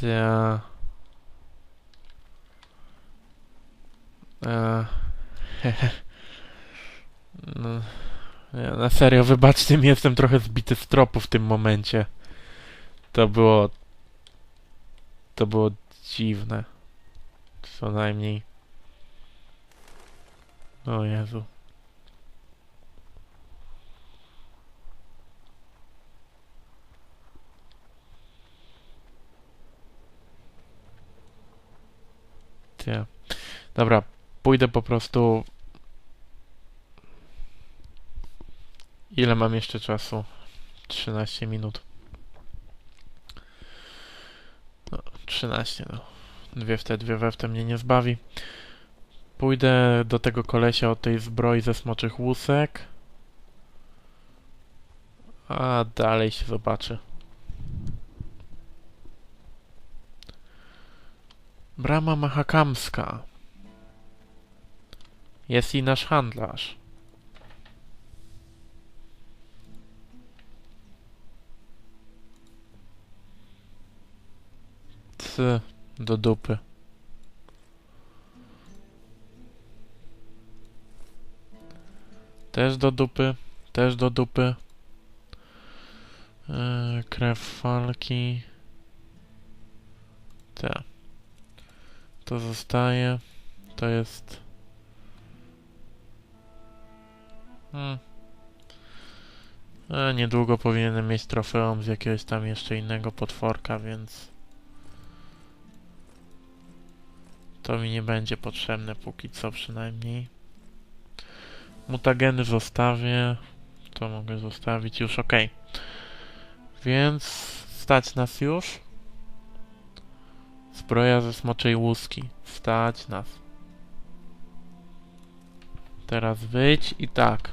Ta. E, no, na serio, wybaczcie mi, jestem trochę zbity z tropu w tym momencie. To było... To było dziwne. Co najmniej. O Jezu. Ty. Dobra, pójdę po prostu. Ile mam jeszcze czasu? 13 minut. No, 13, no. Dwie w te, dwie we w te mnie nie zbawi. Pójdę do tego kolesia od tej zbroi ze smoczych łusek. A dalej się zobaczy. Brama Mahakamska. Jest i nasz handlarz. C do dupy. Też do dupy, też do dupy. Yy, krew walki. Te. To zostaje. To jest. Hmm. E, niedługo powinienem mieć trofeum z jakiegoś tam jeszcze innego potworka, więc. To mi nie będzie potrzebne póki co przynajmniej. Mutageny zostawię. To mogę zostawić już, ok. Więc stać nas już. Zbroja ze smoczej łuski. Stać nas. Teraz wyjdź i tak.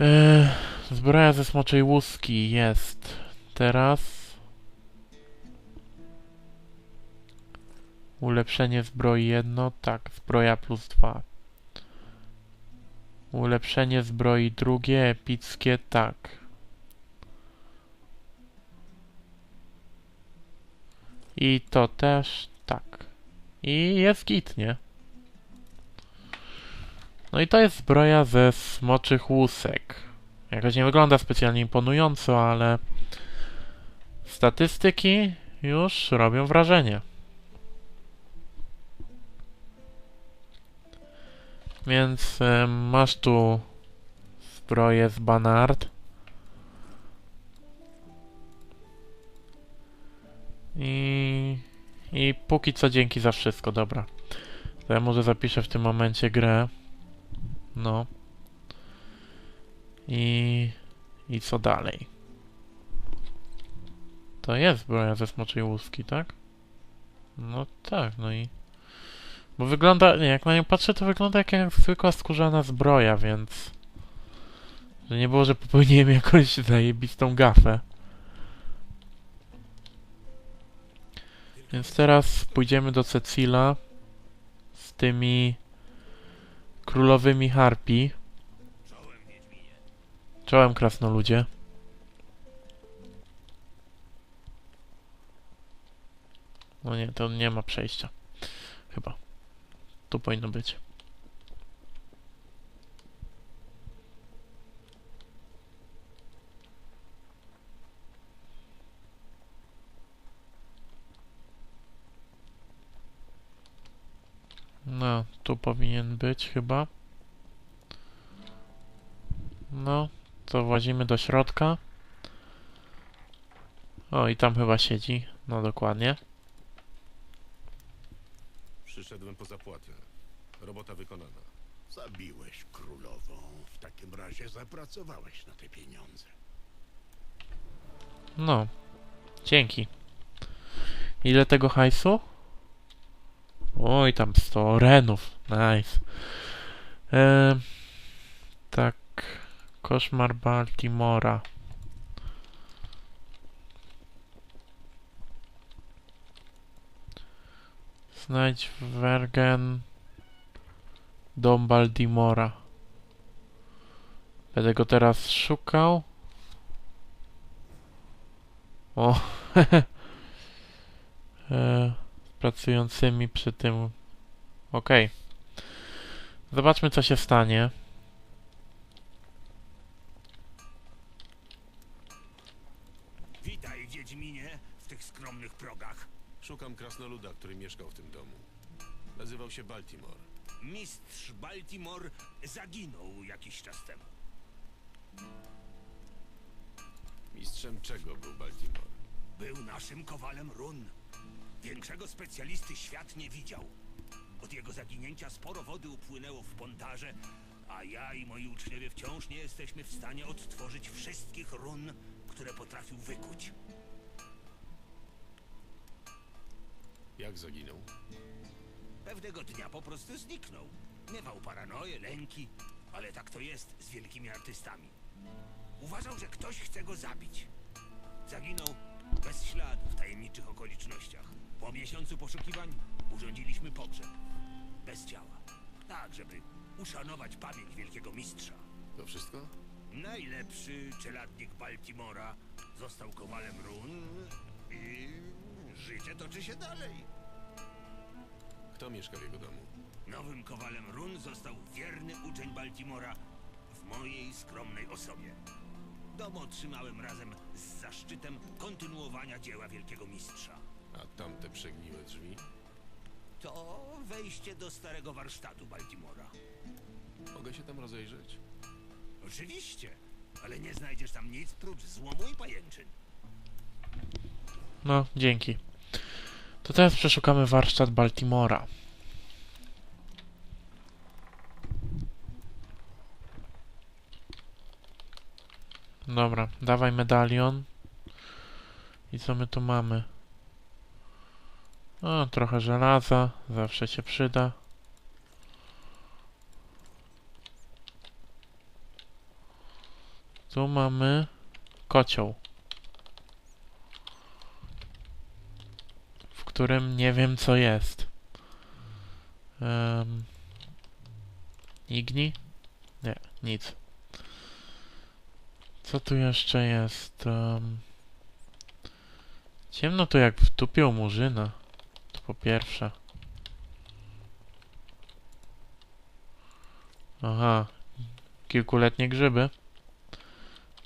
Eee, zbroja ze smoczej łuski jest. Teraz. Ulepszenie zbroi jedno. Tak, zbroja plus dwa. Ulepszenie zbroi drugie, epickie, tak. I to też tak. I jest git, nie? No i to jest zbroja ze smoczych łusek. Jakoś nie wygląda specjalnie imponująco, ale statystyki już robią wrażenie. Więc e, masz tu zbroję z Banard. I, I póki co dzięki za wszystko, dobra. To ja może zapiszę w tym momencie grę. No. I, I co dalej? To jest zbroja ze smoczej łuski, tak? No tak, no i... Bo wygląda, nie, jak na nią patrzę, to wygląda jak, jak zwykła skórzana zbroja, więc... Że nie było, że popełniłem jakąś zajebistą gafę. Więc teraz pójdziemy do Cecila z tymi królowymi harpi. Czołem krasnoludzie. No nie, to nie ma przejścia. Chyba. Tu powinno być. No, tu powinien być chyba. No, to włazimy do środka. O, i tam chyba siedzi. No, dokładnie. Przyszedłem po zapłatę. Robota wykonana. Zabiłeś królową. W takim razie zapracowałeś na te pieniądze. No, dzięki. Ile tego hajsu? Oj, tam 100 renów. Nice. Ehm, tak. Koszmar Baltimora. Znajdź Wergen dom Baltimora. Będę go teraz szukał. O, e, pracującymi przy tym. Okej. Zobaczmy, co się stanie. Witaj, Wiedźminie, w tych skromnych progach. Szukam krasnoluda, który mieszkał w tym domu. Nazywał się Baltimore. Mistrz Baltimore zaginął jakiś czas temu. Mistrzem czego był Baltimore? Był naszym kowalem run. Większego specjalisty świat nie widział. Od jego zaginięcia sporo wody upłynęło w pontarze, a ja i moi uczniowie wciąż nie jesteśmy w stanie odtworzyć wszystkich run, które potrafił wykuć. Jak zaginął? Pewnego dnia po prostu zniknął. Miewał paranoję, lęki, ale tak to jest z wielkimi artystami. Uważał, że ktoś chce go zabić. Zaginął bez śladu w tajemniczych okolicznościach. Po miesiącu poszukiwań urządziliśmy pogrzeb. Bez ciała. Tak, żeby uszanować pamięć wielkiego mistrza. To wszystko? Najlepszy czeladnik Baltimora został kowalem run i życie toczy się dalej. Kto mieszka w jego domu? Nowym kowalem run został wierny uczeń Baltimora w mojej skromnej osobie. Dom otrzymałem razem z zaszczytem kontynuowania dzieła wielkiego mistrza. A tamte przegniłe drzwi? To wejście do starego warsztatu Baltimora. Mogę się tam rozejrzeć? Oczywiście, ale nie znajdziesz tam nic prócz złomu i pajęczyn. No, dzięki. To teraz przeszukamy warsztat Baltimora. Dobra, dawaj medalion. I co my tu mamy? Trochę żelaza, zawsze się przyda. Tu mamy kocioł. w którym nie wiem co jest. Um, igni? Nie, nic. Co tu jeszcze jest? Um, ciemno tu jak w dupie u murzyna. Po pierwsze. Aha. Kilkuletnie grzyby.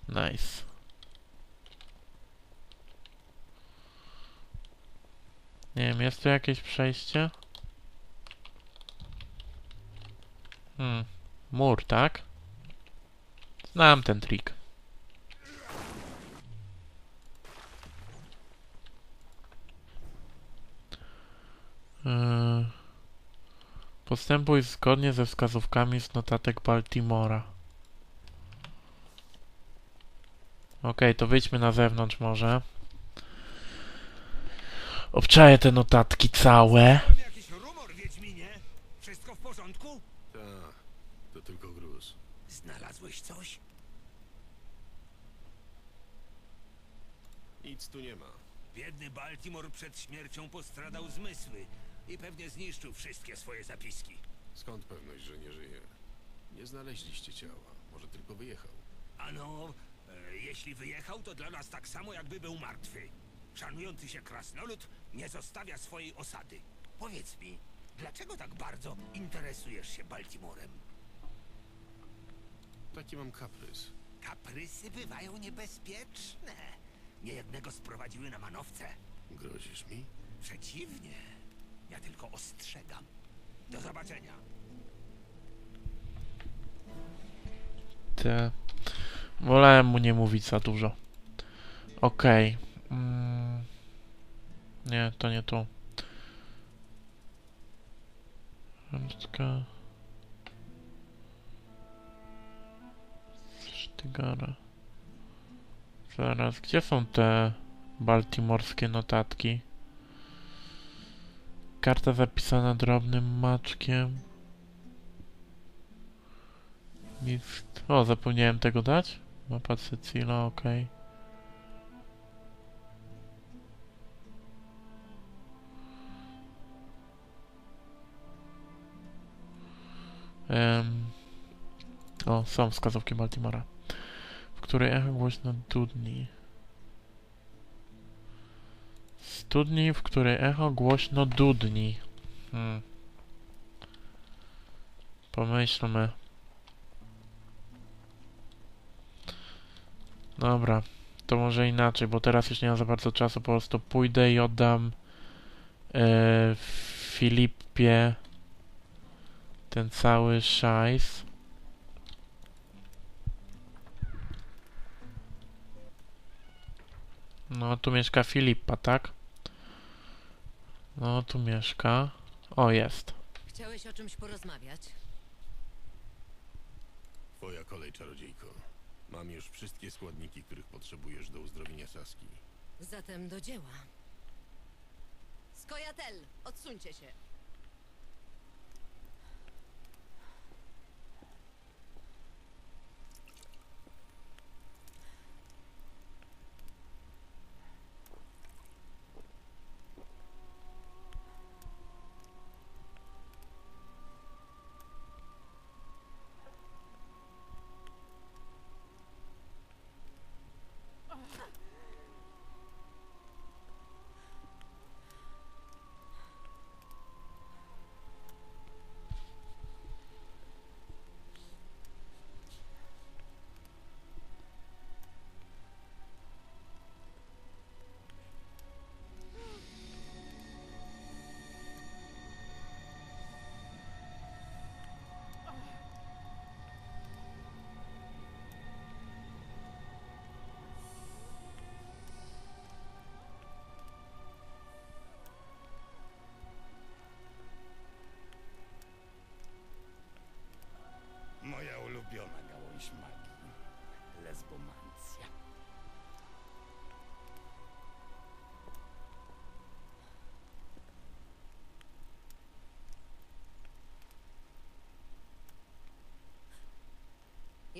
Nice. Nie wiem, jest tu jakieś przejście? Hmm. Mur, tak? Znam ten trik. Yy. Postępuj zgodnie ze wskazówkami z notatek Baltimora. Okej, to wyjdźmy na zewnątrz może. Obczaję te notatki całe. Mam jakiś rumor, Wiedźminie? Wszystko w porządku? Ta, to tylko gruz. Znalazłeś coś? Nic tu nie ma. Biedny Baltimore przed śmiercią postradał zmysły i pewnie zniszczył wszystkie swoje zapiski. Skąd pewność, że nie żyje? Nie znaleźliście ciała. Może tylko wyjechał. Ano, e, jeśli wyjechał, to dla nas tak samo, jakby był martwy. Szanujący się krasnolud nie zostawia swojej osady. Powiedz mi, dlaczego tak bardzo interesujesz się Baltimorem? Taki mam kaprys. Kaprysy bywają niebezpieczne. Niejednego sprowadziły na manowce. Grozisz mi? Przeciwnie, ja tylko ostrzegam. Do zobaczenia. Te... Wolałem mu nie mówić za dużo. Okej. Mm. Nie, to nie tu. Rączka. Sztygara. Zaraz, gdzie są te baltimorskie notatki? Karta zapisana drobnym maczkiem. List. O, zapomniałem tego dać. Mapa Sycila, okej. Em, o, są wskazówki Baltimora, w której echo głośno dudni. Studni, w której echo głośno dudni. Hmm. Pomyślmy. Dobra, to może inaczej, bo teraz już nie mam za bardzo czasu. Po prostu pójdę i oddam e, Filipie ten cały szajs. No, tu mieszka Filipa, tak? No, tu mieszka. O, jest. Chciałeś o czymś porozmawiać? Twoja kolej, czarodziejko. Mam już wszystkie składniki, których potrzebujesz do uzdrowienia Saski. Zatem do dzieła. Skojatel, odsuńcie się.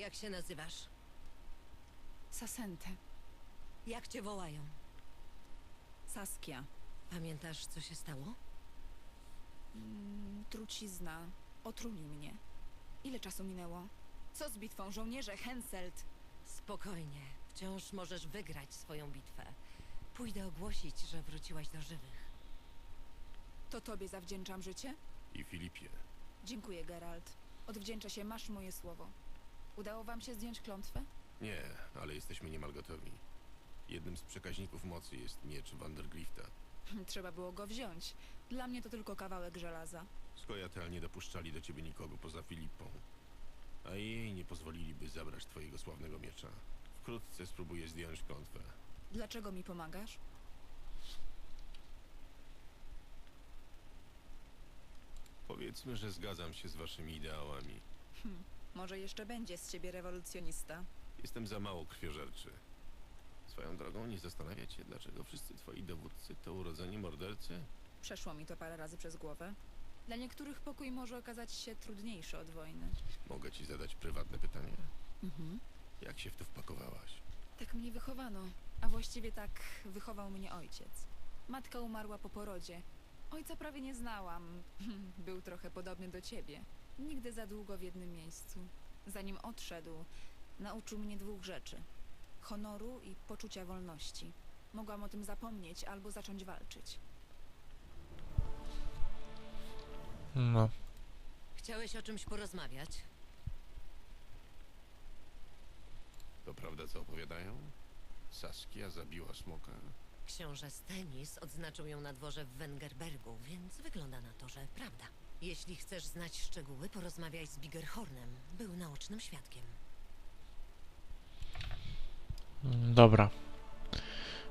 Jak się nazywasz? Sasente. Jak cię wołają? Saskia. Pamiętasz, co się stało? Mm, trucizna. Otruli mnie. Ile czasu minęło? Co z bitwą żołnierze Henselt? Spokojnie. Wciąż możesz wygrać swoją bitwę. Pójdę ogłosić, że wróciłaś do żywych. To tobie zawdzięczam życie? I Filipie, Dziękuję, Geralt. Odwdzięczę się, masz moje słowo. Udało wam się zdjąć klątwę? nie, ale jesteśmy niemal gotowi. Jednym z przekaźników mocy jest miecz Vanderglifta. Trzeba było go wziąć. Dla mnie to tylko kawałek żelaza. Skojatel nie dopuszczali do ciebie nikogo poza Filipą. A jej nie pozwoliliby zabrać twojego sławnego miecza. Wkrótce spróbuję zdjąć klątwę. Dlaczego mi pomagasz? Powiedzmy, że zgadzam się z waszymi ideałami. Hm, może jeszcze będzie z ciebie rewolucjonista. Jestem za mało krwiożerczy. Swoją drogą nie zastanawia cię, dlaczego wszyscy twoi dowódcy to urodzeni mordercy? Przeszło mi to parę razy przez głowę. Dla niektórych pokój może okazać się trudniejszy od wojny. Mogę ci zadać prywatne pytanie? Mhm. Jak się w to wpakowałaś? Tak mnie wychowano, a właściwie tak wychował mnie ojciec. Matka umarła po porodzie. Ojca prawie nie znałam. Był trochę podobny do ciebie. Nigdy za długo w jednym miejscu. Zanim odszedł, nauczył mnie dwóch rzeczy: honoru i poczucia wolności. Mogłam o tym zapomnieć albo zacząć walczyć. No. Chciałeś o czymś porozmawiać? To prawda, co opowiadają? Saskia zabiła smoka? Książę Stenis odznaczył ją na dworze w Wengerbergu, więc wygląda na to, że prawda. Jeśli chcesz znać szczegóły, porozmawiaj z Bigerhornem. Był naocznym świadkiem. Dobra.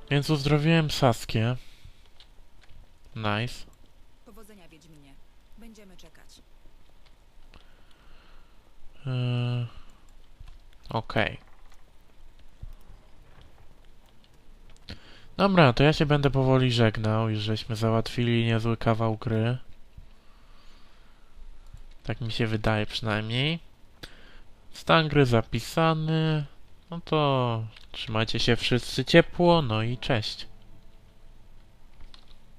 Więc uzdrowiłem Saskię. Nice. Powodzenia, Wiedźminie. Będziemy czekać. Yy... Okej. Dobra, to ja się będę powoli żegnał. Już żeśmy załatwili niezły kawał gry. Tak mi się wydaje przynajmniej. Stan gry zapisany. No to trzymajcie się wszyscy ciepło, no i cześć.